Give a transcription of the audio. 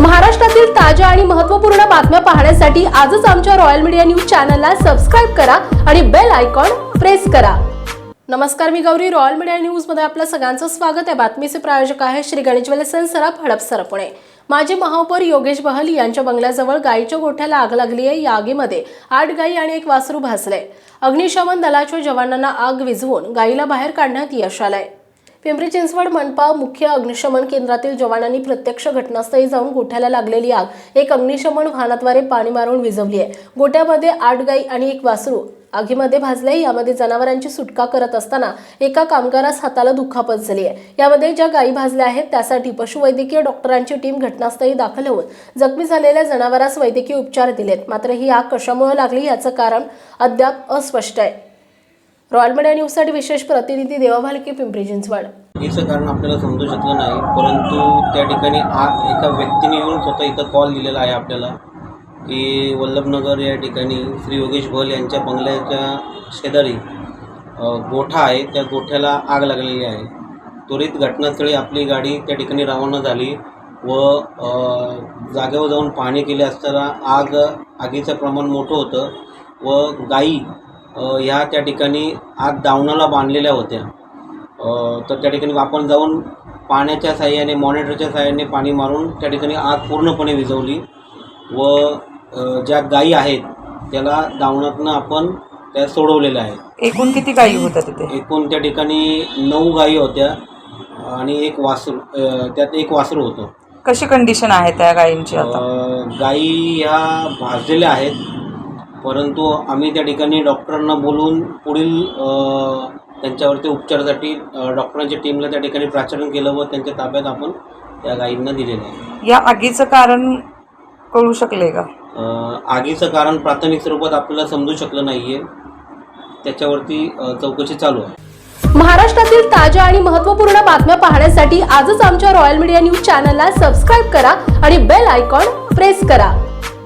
महाराष्ट्रातील ताज्या आणि महत्त्वपूर्ण बातम्या पाहण्यासाठी आजच आमच्या रॉयल मीडिया न्यूज चॅनलला सबस्क्राईब करा आणि बेल आयकॉन प्रेस करा. नमस्कार मी गौरी. रॉयल मीडिया न्यूजमध्ये आपलं सगळ्यांचं स्वागत आहे. बातमीचे प्रायोजक आहे श्री गणेश सन सराफ हडपसर पुणे माजी महापौर योगेश बहल यांच्या बंगल्याजवळ गायीच्या गोठ्याला आग लागली आहे. या आगीमध्ये आठ गायी आणि एक वासरू भासले. अग्निशमन दलाच्या जवानांना आग विझवून गायीला बाहेर काढण्यात यश आलंय. पिंपरी चिंचवड मनपा मुख्य अग्निशमन केंद्रातील जवानांनी प्रत्यक्ष घटनास्थळी जाऊन गोठ्याला लागलेली आग. एक अग्निशमन वाहनाद्वारे पाणी मारून विझवली आहे गोठ्यामध्ये आठ गाई आणि एक वासरू. आगीमध्ये भाजले यामध्ये जनावरांची सुटका करत असताना एका कामगारास हाताला दुखापत झाली आहे यामध्ये ज्या गायी भाजल्या आहेत त्यासाठी पशुवैद्यकीय डॉक्टरांची टीम घटनास्थळी दाखल होऊन जखमी झालेल्या जनावरास वैद्यकीय उपचार दिलेत. मात्र ही आग कशामुळे लागली याचं कारण अद्याप अस्पष्ट आहे. रॉयल मीडिया न्यूजसाठी विशेष प्रतिनिधी देवा भालके पिंपरी चिंचवड. आगीचं कारण आपल्याला समजू शकलं नाही परंतु त्या ठिकाणी आग एका व्यक्तीने येऊन स्वतः इथं कॉल दिलेला आहे आपल्याला की वल्लभनगर या ठिकाणी श्री योगेश भल यांच्या बंगल्याच्या शेजारी गोठा आहे. त्या गोठ्याला आग लागलेली आहे. त्वरित घटनास्थळी आपली गाडी त्या ठिकाणी रवाना झाली व जागेवर जाऊन पाहणी केली असताना आग आगीचं प्रमाण मोठं होतं व गायी ह्या त्या ठिकाणी आग दावणाला बांधलेल्या होत्या. तर त्या ठिकाणी आपण जाऊन पाण्याच्या साह्याने मॉनिटरच्या साह्याने पाणी मारून त्या ठिकाणी आग पूर्णपणे विझवली व ज्या गायी आहेत त्याला दावणातनं आपण त्या सोडवलेल्या आहेत. एकूण किती गायी होत्या तिथे? एकूण त्या ठिकाणी नऊ गायी होत्या आणि एक वासरू त्यात एक वासरू होतं. कशी कंडिशन आहे त्या गायींची आता? गायी ह्या भाजलेल्या आहेत. परंतु आम्ही त्या ठिकाणी डॉक्टरांना बोलवून पुढील त्यांच्यावरती उपचारासाठी डॉक्टरांच्या टीमला त्या ठिकाणी प्राचारण केलं व त्यांच्या ताब्यात आपण त्या गायींना दिलेलं आहे. या आगीचं कारण कळू शकले का? आगीचं कारण प्राथमिक स्वरूपात आपल्याला समजू शकलं नाही आहे त्याच्यावरती चौकशी चालू आहे. महाराष्ट्रातील ताज्या आणि महत्त्वपूर्ण बातम्या पाहण्यासाठी आजच आमच्या रॉयल मीडिया न्यूज चॅनलला सबस्क्राईब करा आणि बेल आयकॉन प्रेस करा.